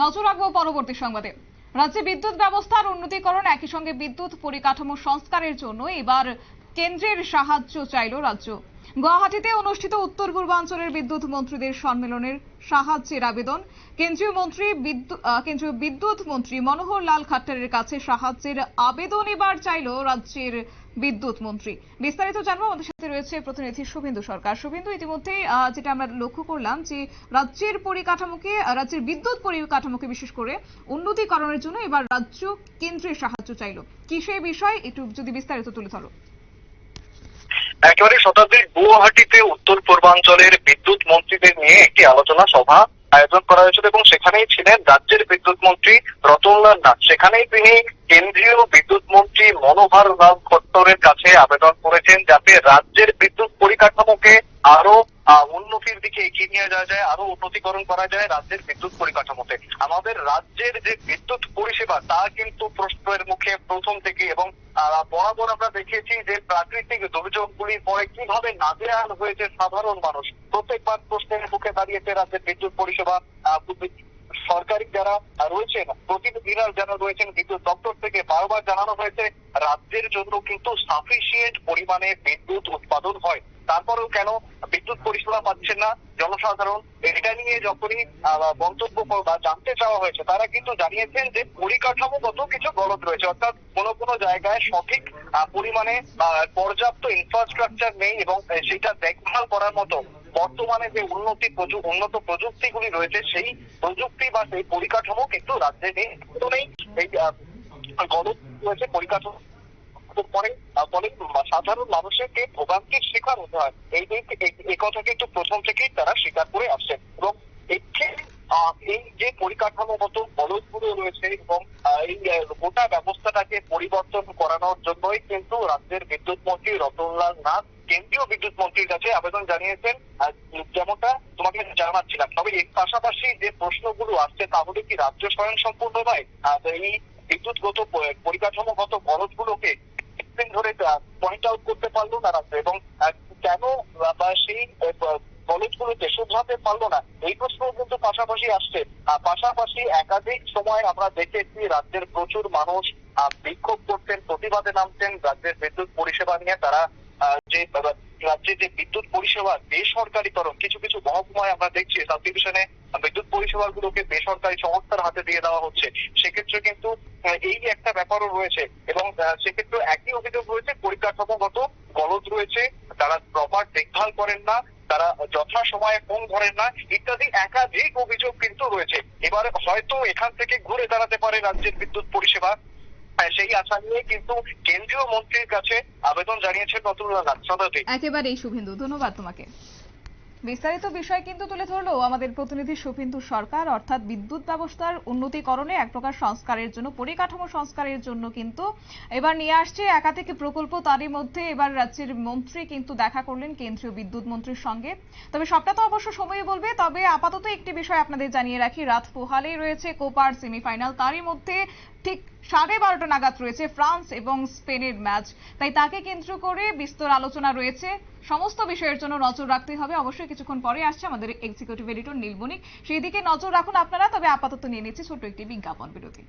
নজর রাখব পরবর্তী সংবাদে। রাজ্যে বিদ্যুৎ ব্যবস্থার উন্নতিকরণ একই সঙ্গে বিদ্যুৎ পরিকাঠামো সংস্কারের জন্য এবার কেন্দ্রের সাহায্য চাইল রাজ্য। গুয়াহাটিতে অনুষ্ঠিত উত্তর পূর্বাঞ্চলের বিদ্যুৎ মন্ত্রীদের সম্মেলনের সাহায্যের আবেদন। কেন্দ্রীয় মন্ত্রী কেন্দ্রীয় বিদ্যুৎ মন্ত্রী মনোহর লাল খাট্টারের কাছে সাহায্যের আবেদন এবার চাইল রাজ্যের বিদ্যুৎ মন্ত্রী। বিস্তারিত জানব আমাদের সাথে রয়েছে প্রতিনিধি শুভেন্দু সরকার। শুভেন্দু ইতিমধ্যেই আহ, যেটা আমরা লক্ষ্য করলাম যে রাজ্যের পরিকাঠামোকে রাজ্যের বিদ্যুৎ পরিকাঠামোকে বিশেষ করে উন্নতিকরণের জন্য এবার রাজ্য কেন্দ্রের সাহায্য চাইল। কি সেই বিষয় একটু যদি বিস্তারিত তুলে ধরো। একেবারে শতাব্দীর গুয়াহাটিতে উত্তর পূর্বাঞ্চলের বিদ্যুৎ মন্ত্রীদের নিয়ে একটি আলোচনা সভা আয়োজন করা হয়েছিল এবং সেখানেই ছিলেন রাজ্যের বিদ্যুৎ মন্ত্রী রতনলাল নাথ। সেখানেই তিনি কেন্দ্রীয় বিদ্যুৎ মন্ত্রী মনোহর লাল খট্টরের কাছে আবেদন করেছেন যাতে রাজ্যের বিদ্যুৎ পরিকাঠামোকে আরও উন্নতির দিকে এগিয়ে নিয়ে যাওয়া যায়, আরও উন্নতিকরণ করা যায় রাজ্যের বিদ্যুৎ পরিকাঠামোতে। আমাদের রাজ্যের যে বিদ্যুৎ পরিষেবা, তা কিন্তু প্রশ্নের মুখে প্রথম থেকে এবং বরাবর আমরা দেখেছি যে প্রাকৃতিক দুর্যোগগুলির পরে কীভাবে নাজেহাল হয়েছে সাধারণ মানুষ। প্রত্যেকবার প্রশ্নের মুখে দাঁড়িয়েছে রাজ্যের বিদ্যুৎ পরিষেবা সরকারি যারা রয়েছেন, প্রতিনিধিরা যারা রয়েছেন বিদ্যুৎ দপ্তর থেকে বারবার জানানো হয়েছে, রাজ্যের জন্য কিন্তু সাফিসিয়েন্ট পরিমাণে বিদ্যুৎ উৎপাদন হয়। তারপরেও কেন বিদ্যুৎ পরিষেবা পাচ্ছেন না? জনসাধারণ এটা নিয়ে যখনই মন্তব্য বা জানতে চাওয়া হয়েছে, তারা কিন্তু জানিয়েছেন যে পরিকাঠামোগত কিছু গলত রয়েছে। অর্থাৎ কোনো কোনো জায়গায় সঠিক পরিমাণে পর্যাপ্ত ইনফ্রাস্ট্রাকচার নেই এবং সেটা দেখভাল করার মতো বর্তমানে যে উন্নতি উন্নত প্রযুক্তিগুলি রয়েছে, সেই প্রযুক্তি বা সেই পরিকাঠামো কিন্তু রাজ্যে নেই। এই গলত রয়েছে, পরিকাঠামো পরে ফলে সাধারণ মানুষকে ভোগান্তির শিকার হতে হয়, এই এই- কথা কিন্তু প্রথম থেকেই তারা স্বীকার করে আসছেন। এবং এই যে পরিকাঠামোগত বলদগুলো রয়েছে এবং এই গোটা ব্যবস্থাটাকে পরিবর্তন করানোর জন্যই কিন্তু রাজ্যের বিদ্যুৎ মন্ত্রী রতনলাল নাথ কেন্দ্রীয় বিদ্যুৎ মন্ত্রীর কাছে আবেদন জানিয়েছেন। যেমনটা তোমাকে জানাচ্ছিলাম, তবে এর পাশাপাশি যে প্রশ্নগুলো আসছে, তাহলে কি রাজ্য স্বয়ং সম্পূর্ণ নয় এই বিদ্যুৎগত, পরিকাঠামোগত বলদগুলোকে দিন ধরে পয়েন্ট আউট করতে পারল না এবং কেন বা সেই কলেজগুলোতে শুধরাতে পারল না, এই প্রশ্ন কিন্তু পাশাপাশি আসছে। পাশাপাশি একাধিক সময় আমরা দেখেছি রাজ্যের প্রচুর মানুষ বিক্ষোভ করতেন প্রতিবাদে নামতেন রাজ্যের বিদ্যুৎ পরিষেবা নিয়ে তারা যে রাজ্যে যে বিদ্যুৎ পরিষেবা বেসরকারিকরণ কিছু কিছু মহকুমায় আমরা দেখছি সাব ডিভিশনে বিদ্যুৎ পরিষেবাগুলোকে বেসরকারি সংস্থার হাতে দিয়ে দেওয়া হচ্ছে। সেক্ষেত্রে কিন্তু এই একটা ব্যাপারও রয়েছে এবং সেক্ষেত্রে একই অভিযোগ রয়েছে, পরিকাঠামোগত গলদ রয়েছে, তারা প্রপার দেখভাল করেন না, তারা যথা সময়ে ফোন ধরেন না, ইত্যাদি একাধিক অভিযোগ কিন্তু রয়েছে। এবার হয়তো এখান থেকে ঘুরে দাঁড়াতে পারে রাজ্যের বিদ্যুৎ পরিষেবা সেই আশা নিয়ে কিন্তু কেন্দ্রীয় মন্ত্রীর কাছে আবেদন জানিয়েছেন নতুল্লাহ সদাতে একেবারেই শুভেন্দু, ধন্যবাদ তোমাকে। বিস্তারিত বিষয় কিন্তু তুলে ধরলো আমাদের প্রতিনিধি শুভেন্দু সরকার, অর্থাৎ বিদ্যুৎ ব্যবস্থার উন্নতিকরণে এক প্রকার সংস্কারের জন্য, পরিকাঠামো সংস্কারের জন্য কিন্তু এবার নিয়ে আসছে একাধিক প্রকল্প। তারই মধ্যে এবার রাজ্যের মন্ত্রী কিন্তু দেখা করলেন কেন্দ্রীয় বিদ্যুৎ মন্ত্রীর সঙ্গে। তবে সবটা তো অবশ্য সময় বলবে, তবে আপাতত একটি বিষয় আপনাদের জানিয়ে রাখি। রাত পোহালেই রয়েছে কোপার সেমিফাইনাল। তারই মধ্যে ঠিক সাড়ে বারোটা নাগাদ রয়েছে ফ্রান্স এবং স্পেনের ম্যাচ। তাই তাকে কেন্দ্র করে বিস্তর আলোচনা রয়েছে। সমস্ত বিষয়ের জন্য নজর রাখতে হবে। অবশ্যই কিছুক্ষণ পরে আসছে আমাদের এক্সিকিউটিভ এডিটর নীলমণি সেই দিকে নজর রাখুন আপনারা, তবে আপাতত নিয়ে নিচ্ছি ছোট একটি বিজ্ঞাপন বিরতি।